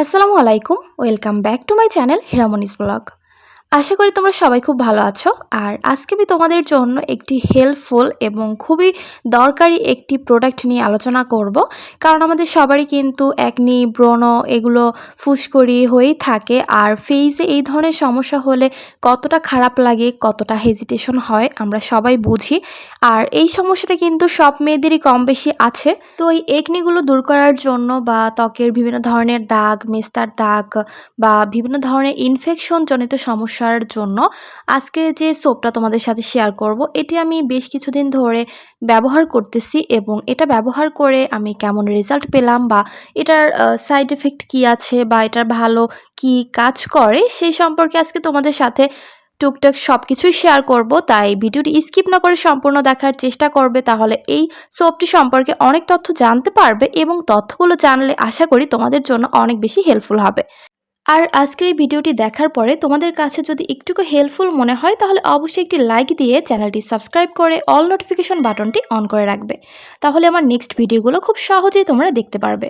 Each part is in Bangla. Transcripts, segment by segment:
আসসালামু আলাইকুম welcome back to my channel Hiramoni's vlog. আশা করি তোমরা সবাই খুব ভালো আছো। আর আজকে আমি তোমাদের জন্য একটি হেল্পফুল এবং খুবই দরকারি একটি প্রোডাক্ট নিয়ে আলোচনা করব। কারণ আমাদের সবারই কিন্তু একনি ব্রণ এগুলো ফুসকরি হয়েই থাকে। আর ফেসে এই ধরনের সমস্যা হলে কতটা খারাপ লাগে, কতটা হেজিটেশন হয়, আমরা সবাই বুঝি। আর এই সমস্যাটা কিন্তু সব মেয়েদেরই কম বেশি আছে। তো এই একনিগুলো দূর করার জন্য বা ত্বকের বিভিন্ন ধরনের দাগ মেস্তার দাগ বা বিভিন্ন ধরনের ইনফেকশন জনিত সমস্যার জন্য আজকে যে সোপটা তোমাদের সাথে শেয়ার করব, এটি আমি বেশ কিছুদিন ধরে ব্যবহার করতেছি এবং এটা ব্যবহার করে আমি কেমন রেজাল্ট পেলাম বা এটার সাইড এফেক্ট কী আছে বা এটার ভালো কি কাজ করে সেই সম্পর্কে আজকে তোমাদের সাথে টুকটাক সব কিছুই শেয়ার করব। তাই ভিডিওটি স্কিপ না করে সম্পূর্ণ দেখার চেষ্টা করবে, তাহলে এই সোপটি সম্পর্কে অনেক তথ্য জানতে পারবে এবং তথ্যগুলো জানলে আশা করি তোমাদের জন্য অনেক বেশি হেল্পফুল হবে। আর আজকের এই ভিডিওটি দেখার পরে তোমাদের কাছে যদি একটুকু হেল্পফুল মনে হয়, তাহলে অবশ্যই একটি লাইক দিয়ে চ্যানেলটি সাবস্ক্রাইব করে অল নোটিফিকেশন বাটনটি অন করে রাখবে। তাহলে আমার নেক্সট ভিডিওগুলো খুব সহজেই তোমরা দেখতে পারবে।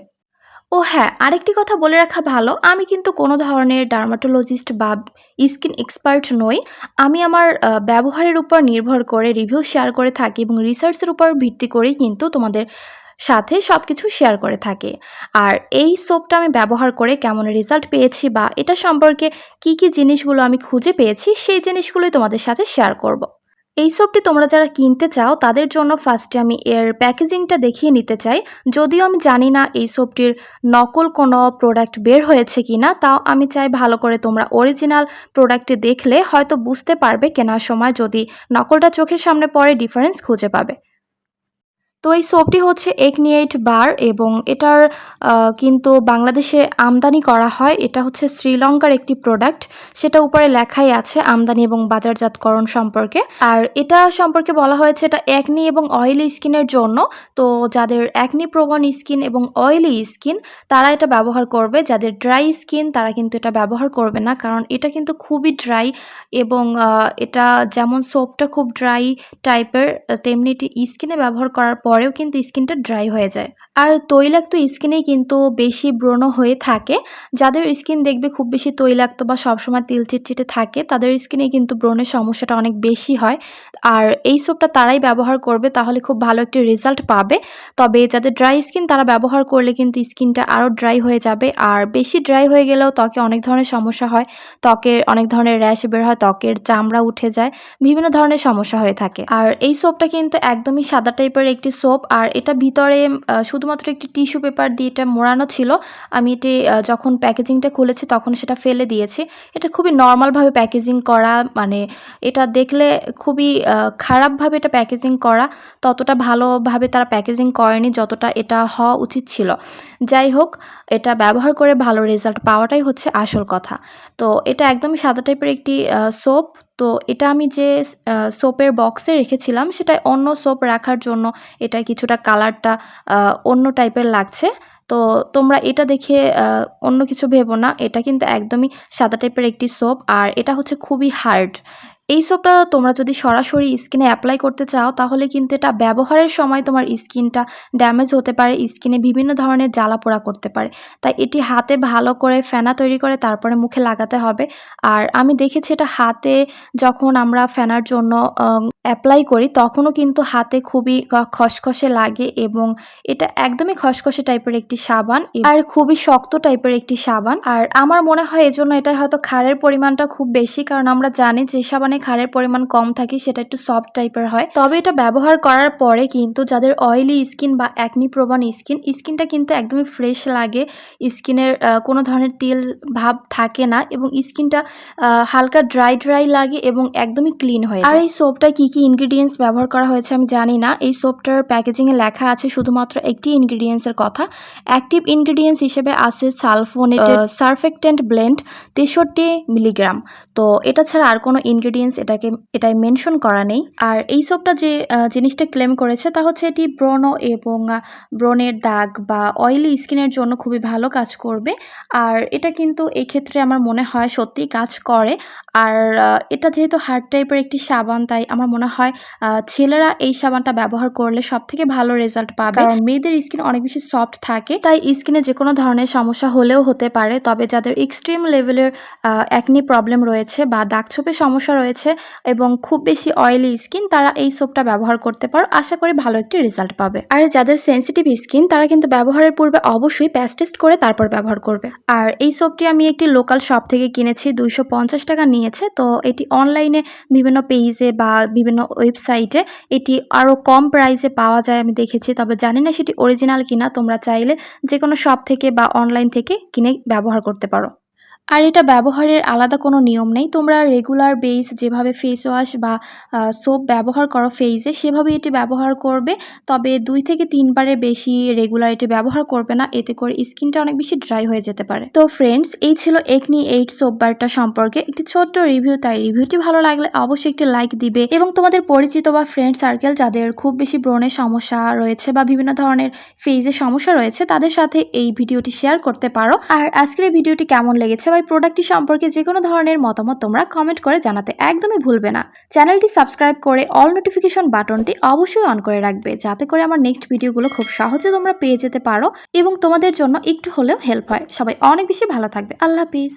ও হ্যাঁ আরেকটি কথা বলে রাখা ভালো, আমি কিন্তু কোনো ধরনের ডার্মাটোলজিস্ট বা স্কিন এক্সপার্ট নই। আমি আমার ব্যবহারের উপর নির্ভর করে রিভিউ শেয়ার করে থাকি এবং রিসার্চের উপর ভিত্তি করেই কিন্তু তোমাদের সাথে সব কিছু শেয়ার করে থাকে। আর এই সোপটা আমি ব্যবহার করে কেমন রেজাল্ট পেয়েছি বা এটা সম্পর্কে কি কি জিনিসগুলো আমি খুঁজে পেয়েছি, সেই জিনিসগুলোই তোমাদের সাথে শেয়ার করব। এই সোপটি তোমরা যারা কিনতে চাও, তাদের জন্য ফার্স্টে আমি এর প্যাকেজিংটা দেখিয়ে নিতে চাই। যদিও আমি জানি না এই সোপটির নকল কোনো প্রোডাক্ট বের হয়েছে কি না তাও আমি চাই ভালো করে তোমরা অরিজিনাল প্রোডাক্টটি দেখলে হয়তো বুঝতে পারবে কেনার সময় যদি নকলটা চোখের সামনে পড়ে ডিফারেন্স খুঁজে পাবে। তো এই সোপটি হচ্ছে একনিয়েট বার এবং এটার কিন্তু বাংলাদেশে আমদানি করা হয়। এটা হচ্ছে শ্রীলঙ্কার একটি প্রোডাক্ট সেটা উপরে লেখাই আছে আমদানি এবং বাজারজাতকরণ সম্পর্কে। আর এটা সম্পর্কে বলা হয়েছে এটা একনি এবং অয়েলি স্কিনের জন্য। তো যাদের একনি প্রবণ স্কিন এবং অয়েলি স্কিন তারা এটা ব্যবহার করবে। যাদের ড্রাই স্কিন তারা কিন্তু এটা ব্যবহার করবে না। কারণ এটা কিন্তু খুবই ড্রাই এবং এটা যেমন সোপটা খুব ড্রাই টাইপের তেমনি এটি স্কিনে ব্যবহার করার পরেও কিন্তু স্কিনটা ড্রাই হয়ে যায়। আর তৈলাক্ত স্কিনেই কিন্তু বেশি ব্রণ হয়ে থাকে। যাদের স্কিন দেখবে খুব বেশি তৈলাক্ত বা সবসময় তেল চিটচিটে থাকে, তাদের স্কিনে কিন্তু ব্রণের সমস্যাটা অনেক বেশি হয়। আর এই সোপটা তারাই ব্যবহার করবে, তাহলে খুব ভালো একটি রেজাল্ট পাবে। তবে যাদের ড্রাই স্কিন তারা ব্যবহার করলে কিন্তু স্কিনটা আরও ড্রাই হয়ে যাবে। আর বেশি ড্রাই হয়ে গেলেও ত্বকে অনেক ধরনের সমস্যা হয়। ত্বকের অনেক ধরনের র্যাশ বের হয়, ত্বকের চামড়া উঠে যায়, বিভিন্ন ধরনের সমস্যা হয়ে থাকে। আর এই সোপটা কিন্তু একদমই সাদা টাইপের একটি সোপ আর এটা ভিতরে শুধুমাত্র একটি টিস্যু পেপার দিয়ে এটা মোড়ানো ছিল। আমি এটি যখন প্যাকেজিংটা খুলেছি তখন সেটা ফেলে দিয়েছি। এটা খুবই নর্মালভাবে প্যাকেজিং করা মানে এটা দেখলে খুবই খারাপভাবে এটা প্যাকেজিং করা, ততটা ভালোভাবে তারা প্যাকেজিং করেনি যতটা এটা হওয়া উচিত ছিল। যাই হোক, এটা ব্যবহার করে ভালো রেজাল্ট পাওয়াটাই হচ্ছে আসল কথা। তো এটা একদমই সাদা টাইপের একটি সোপ। তো এটা আমি যে সোপের বক্সে রেখেছিলাম সেটাই অন্য সোপ রাখার জন্য এটা কিছুটা কালারটা অন্য টাইপের লাগছে। তো তোমরা এটা দেখে অন্য কিছু ভেবো না। এটা কিন্তু একদমই সাদা টাইপের একটি সোপ আর এটা হচ্ছে খুবই হার্ড এই সোপটা তোমরা যদি সরাসরি স্কিনে অ্যাপ্লাই করতে চাও, তাহলে কিন্তু এটা ব্যবহারের সময় তোমার স্কিনটা ড্যামেজ হতে পারে, স্কিনে বিভিন্ন ধরনের জ্বালা পোড়া করতে পারে। তাই এটি হাতে ভালো করে ফেনা তৈরি করে তারপরে মুখে লাগাতে হবে। আর আমি দেখেছি এটা হাতে যখন আমরা ফেনার জন্য অ্যাপ্লাই করি, তখনও কিন্তু হাতে খুবই খসখসে লাগে এবং এটা একদমই খসখসে টাইপের একটি সাবান আর খুবই শক্ত টাইপের একটি সাবান। আর আমার মনে হয় এজন্য এটা হয়তো ক্ষারের পরিমাণটা খুব বেশি, কারণ আমরা জানি যে সাবানে ক্ষারের পরিমাণ কম থাকে, সেটা একটু সফট টাইপের হয়। তবে এটা ব্যবহার করার পরে কিন্তু যাদের অয়েলি স্কিন বা অ্যাকনি প্রবণ স্কিন স্কিনটা কিন্তু একদমই ফ্রেশ লাগে। স্কিনের কোনো ধরনের তেল ভাব থাকে না এবং স্কিনটা হালকা ড্রাই ড্রাই লাগে এবং একদমই ক্লিন হয় আর এই সোপটা কি কি ইনগ্রিডিয়েন্টস ব্যবহার করা হয়েছে আমি জানি না। এই সোপটার প্যাকেজিংয়ে লেখা আছে শুধুমাত্র একটি ইনগ্রিডিয়েন্টসের কথা। অ্যাক্টিভ ইনগ্রিডিয়েন্টস হিসেবে আছে সালফোনেটেড সারফেক্টেন্ট ব্লেন্ড তেষট্টি মিলিগ্রাম তো এটা ছাড়া আর কোনো ইনগ্রিডিয়েন্টস সেন্স এটাকে এটাই মেনশন করা নেই। আর এই সোপটা যে জিনিসটা ক্লেম করেছে তা হচ্ছে এটি ব্রণ এবং ব্রণের দাগ বা অয়েলি স্কিনের জন্য খুবই ভালো কাজ করবে। আর এটা কিন্তু এই ক্ষেত্রে আমার মনে হয় সত্যিই কাজ করে। আর এটা যেহেতু হার্ড টাইপের একটি সাবান তাই আমার মনে হয় ছেলেরা এই সাবানটা ব্যবহার করলে সব থেকে ভালো রেজাল্ট পাবে। কারণ মেয়েদের স্কিন অনেক বেশি সফট থাকে তাই স্কিনে যে কোনো ধরনের সমস্যা হলেও হতে পারে। তবে যাদের এক্সট্রিম লেভেলের অ্যাকনি প্রবলেম রয়েছে বা দাগছোপের সমস্যা রয়েছে এবং খুব বেশি অয়েলি স্কিন তারা এই সোপটা ব্যবহার করতে পারো। আশা করি ভালো একটি রেজাল্ট পাবে। আর যাদের সেন্সিটিভ স্কিন তারা কিন্তু ব্যবহারের পূর্বে অবশ্যই প্যাচ টেস্ট করে তারপর ব্যবহার করবে। আর এই সোপটি আমি একটি লোকাল শপ থেকে কিনেছি, দুইশো পঞ্চাশ টাকা নিয়েছে। তো এটি অনলাইনে বিভিন্ন পেজে বা বিভিন্ন ওয়েবসাইটে এটি আরও কম প্রাইসে পাওয়া যায় আমি দেখেছি। তবে জানি না সেটি অরিজিনাল কিনা, তোমরা চাইলে যে কোনো শপ থেকে বা অনলাইন থেকে কিনে ব্যবহার করতে পারো। আর এটা ব্যবহারের আলাদা কোনো নিয়ম নেই। তোমরা রেগুলার বেস যেভাবে ফেস ওয়াশ বা সোপ ব্যবহার করো ফেসে সেভাবে এটি ব্যবহার করবে। তবে দুই থেকে তিনবারের বেশি রেগুলার এটি ব্যবহার করবে না। এতে করে স্কিনটা অনেক বেশি ড্রাই হয়ে যেতে পারে। তো ফ্রেন্ডস এই ছিল একনি এইট সোপ বারটা সম্পর্কে একটি ছোট্ট রিভিউ তাই রিভিউটি ভালো লাগলে অবশ্যই একটি লাইক দিবে। এবং তোমাদের পরিচিত বা ফ্রেন্ড সার্কেল যাদের খুব বেশি ব্রণের সমস্যা রয়েছে বা বিভিন্ন ধরনের ফেজের সমস্যা রয়েছে, তাদের সাথে এই ভিডিওটি শেয়ার করতে পারো। আর আজকের এই ভিডিওটি কেমন লেগেছে বা এই প্রোডাক্টটি সম্পর্কে যে কোনো ধরনের মতামত তোমরা কমেন্ট করে জানাতে একদমই ভুলবে না। চ্যানেলটি সাবস্ক্রাইব করে অল নোটিফিকেশন বাটনটি অবশ্যই অন করে রাখবে, যাতে করে আমার নেক্সট ভিডিওগুলো খুব সহজে তোমরা পেয়ে যেতে পারো এবং তোমাদের জন্য একটু হলেও হেল্প হয়। সবাই অনেক বেশি ভালো থাকবে। আল্লাহ হাফিজ।